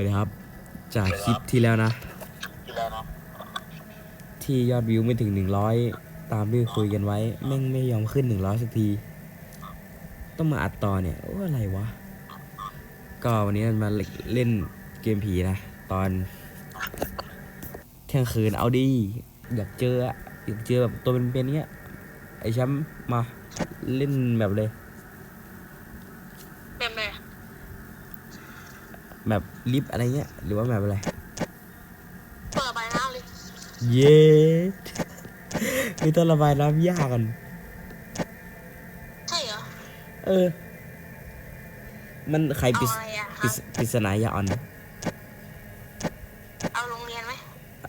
วัสดีครับ จากคลิปที่แล้วนะ ที่ยอดวิวไม่ถึง100ตามที่คุยกันไว้แม่งไม่ยอมขึ้น100สักที ต้องมาอัดต่อเนี่ยโอ้อะไรวะ ก็วันนี้มาเล่นเกมผีนะ ตอนเที่ยงคืนเอาดี อยากเจออะอยากเจอแบบตัวเป็นๆเนี้ยไอ้แชมป์มาเล่นแบบเลย แบบไหน แบบลิฟต์อะไรเงี้ย หรือว่าแบบอะไร เปิดใบหน้าเลยเย้มีต้องระบายน้ำยากกัน ใช่เหรอเออ มันใครเอาปริศอะไรอะปริศปริศนายาอ่อนนะเอาโรงเรียนไหม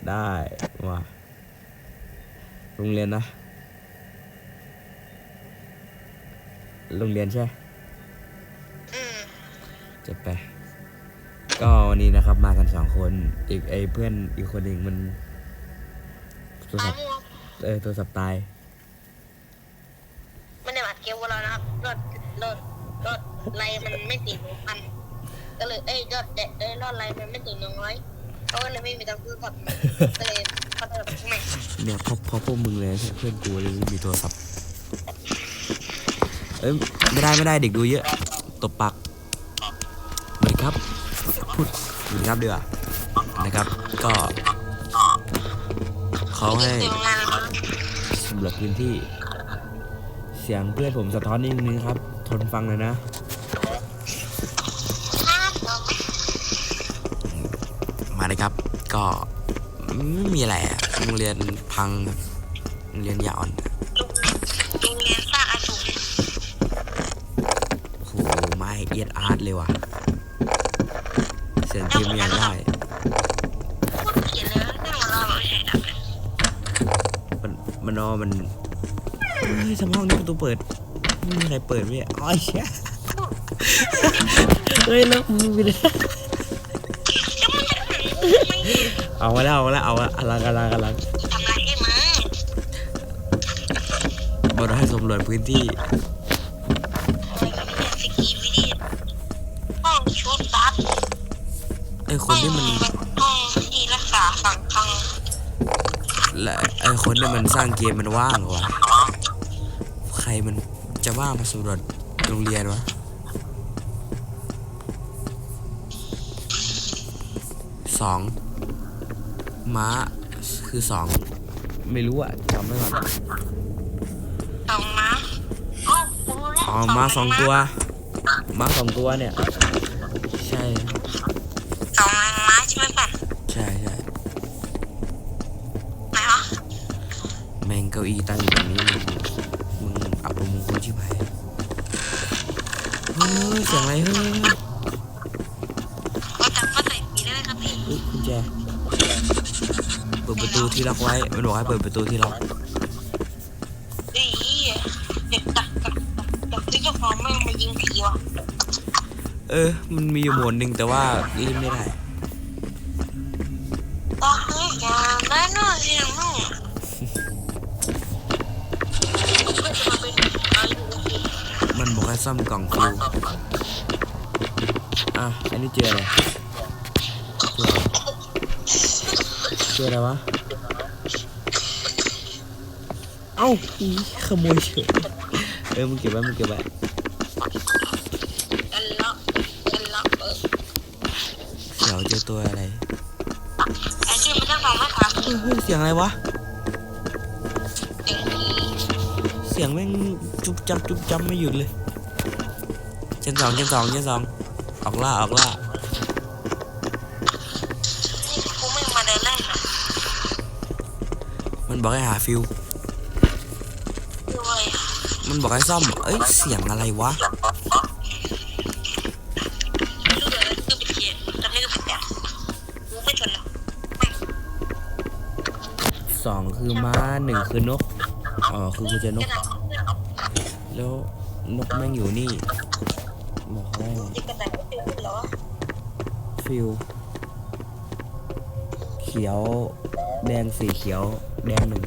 ได้ว่าโรงเรียนนะโรงเรียนใช่ อืมจะไป ก็วันนี้นะครับมากันสองคนอีกไอ้เพื่อนอีกคนหนึ่งมันโทรตาศัยพท์มัวเออโทรศัพท์ตายไม่ได้บัตรเกมกับเรานะครับรถรถรถไลน์มันไม่ติดหนึ่งพันก็เลยเอ้ยรถเด็ดเอ้ยรถไลน์มันไม่ติดหนึ่งร้อยเขาก็เลยไม่มีตังค์ซื้อกับก็เลยเขาเติมไม่เนี่ยพอพอพวกมึงเลยใช่เพื่อนกูเลยมีโทรศัพท์เอ้ยไม่ได้ไม่ได้เด็กดูเยอะตบปากเหมือนครับพูดเหมือนครับเดือนะครับ ก็เขาให้เสียงงานแล้วสำรวจพื้นที่ เสียงเพื่อนผมสะท้อนนิดนึงครับ ทนฟังเลยนะครับผมมาเลยครับ ก็ไม่มีอะไรอะโรงเรียนพังครับโรงเรียนยาอ่อนโรงเรียนสร้างอสูรโหไม่เอียดอาร์ตเลยว่ะ เสียงเกมยังได้พูดเขียนเลยนั่งหัวเราะไม่ใช่ดับเลยมันมันนอมันเฮ้ยทำไมห้องนี้ประตูเปิดไม่มีใครเปิดไม่อ๋อเชี่ยเฮ้ยแล้วมึงไปเลยจะมันจะถึงไม่เอามาแล้วเอามาแล้วเอาละอลังอลังอลังทำอะไรให้มึงบอให้สำรวจพื้นที่ อะไรก็ไม่ได้สกีวิดีห้องชุดบัส ไอคนที่มันห้องที่รักษาสังคังและไอคนที่มันสร้างเกมมันว่างเหรอวะใครมันจะว่างมาสำรวจโรงเรียนวะสองม้าคือสองไม่รู้อะจำไม่ก่อนสองม้าอ๋อกูรู้แล้วอ๋อม้าสองตัวม้าสองตัวเนี่ย ใช่สองม้า ใช่ไหมป่ะใช่ใช่ไหนวะแมงเก้าอี้ตั้งอยู่ตรงนี้มึงมึงอับประมงคลชิบหายเฮ้ยเสียงอะไรเฮ้ยก็จับก็ใส่ผีได้ไหมครับพี่เฮ้ยกุญแจเปิดประตูที่ล็อกไว้มันบอกให้เปิดประตูที่ล็อกเฮ้ยเด็กดักดักดักที่เจ้าของแม่งมายิงผีว่ะ เออ มันมีอยู่โหมดหนึ่งแต่ว่าเล่นไม่ได้ ตาเฮ้ยอย่าแม่นู่นเสียงนู่นก็จะมาเป็นอายุพี่ มันบอกให้ ซ่อมกล่องฟิวอะอันนี้เจออะไรเจออะไรวะ เอ้าอีขโมยเฉยเออมึงเก็บไว้มึงเก็บไว้เสียวเจอตัวอะไรไอ้ที่มันจ้าของไม่ขาดเฮ้ยเสียงอะไรวะ เสียงแม่งจุ๊บจับจุ๊บจับไม่หยุดเลย เจนสองเจนสองเจนสองออกล่าออกล่านี่กูไม่มาเดินเล่นหรอกมันบอกให้หาฟิวด้วยมันบอกให้ซ่อมเอ้ยเสียงอะไรวะไม่รู้เลยคือเป็นเกียร์จำได้ก็เป็นแบบกูไม่ทนแล้วไม่สองคือม้าหนึ่งคือนกอ๋อคือกูเจอนกขนาดแล้วนกแม่งอยู่นี่ บอกว่าที่กระต่ายไม่ตื่นเหรอฟิวเขียว แดงสีเขียว แดงหนึ่ง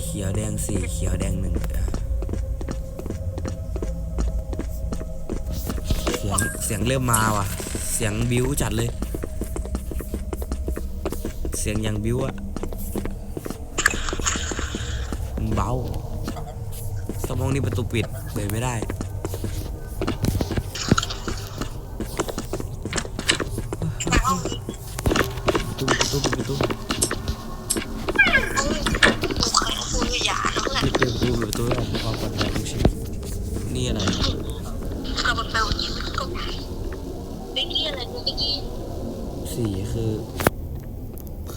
เขียวแดงสีเขียวแดงหนึ่งเสียงเสียงเริ่มมาว่ะ เสียงบิวจัดเลย เสียงอย่างบิวอะมันเบาสมองนี่ประตูปิดเปิดไม่ได้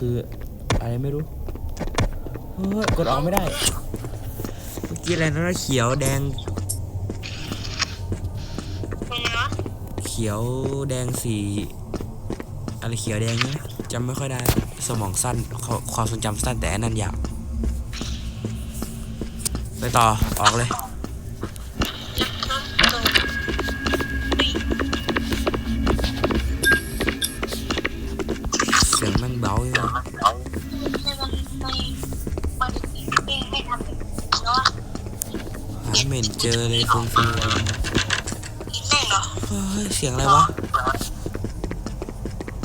คืออะไรไม่รู้เฮ้ยกดออกไม่ได้ เมื่อกี้อะไรนะเขียวแดงตรงไหนวะเขียวแดงสีอะไรเขียวแดงเนี่ยจำไม่ค่อยได้สมองสั้นความความทรงจำสั้นแต่อันนั่นยาวไปต่อออกเลย ไม่เห็นเจอเลยฟงฟูกินแม่งเหรอเฮ้ยเสียงอะไรวะ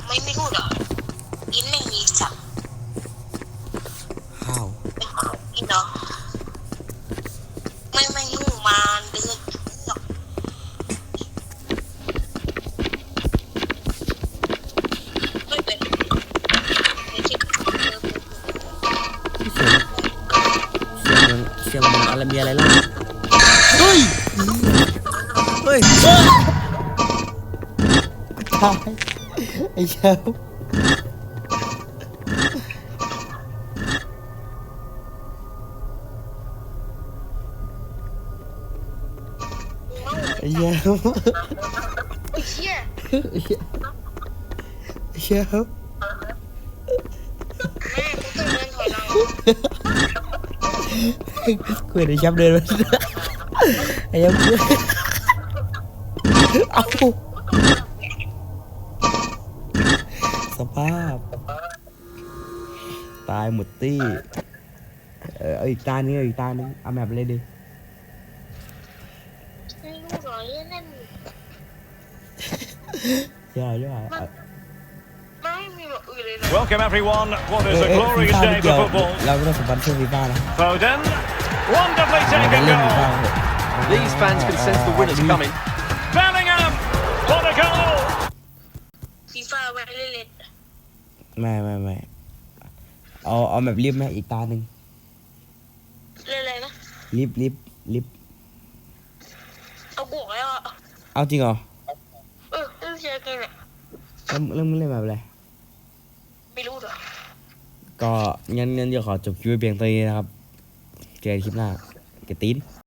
ไม่ไม่พูดเหรอกินแม่งมีสัตว์ห้าวกินเหรอไม่ไม่รู้มาเดือนหรอกไม่เป็นไม่ใช่เสียงเสียงเหมือนเสียงเหมือนอะไรมีอะไรล่ะ เฮ้ย เฮ้ยตายไอ้เช้าไอ้เช้าเชี่ยไอ้เช้าแม่กูต้องเดินถอยหลังคุยไอ้ช้าเดิน มาไอ้เช้าคุยเอาสภาพ ตายหมดตี้ เออเอาอีกตาหนึงเอาอีกตาหนึงเอาแบบเลยดิไม่รู้หรอนั่นย่าย่าเอาไม่มีแบบอื่นเลยนะ Welcome everyone. What เอ is อ a เออฟี glorious ฟ่า day ไม่เกี่ยว for football. เราไม่ต้องสปอนเซอร์ฟีฟ่านะ Foden, wonderfully เรา taken เล่นฟีฟ่า goal. เถอะ These fans can sense the winners coming. Bellingham, what a goal! ฟีฟ่าไว้เล่นไม่ไม่ไม่เอาเอาแบบรีบไหมอีกตาหนึ่งเล่นอะไรนะรีบรีบรีบเอาบวกแล้วอะเอาจริงเหรอเออเล่นเชียร์กันอะแล้วแล้วมึงเล่นแบบอะไรไม่รู้หรอก็งั้นงั้นเดี๋ยวขอจบคลิปไว้เพียงเท่านี้นะครับเจอกันคลิปหน้าเกบตีน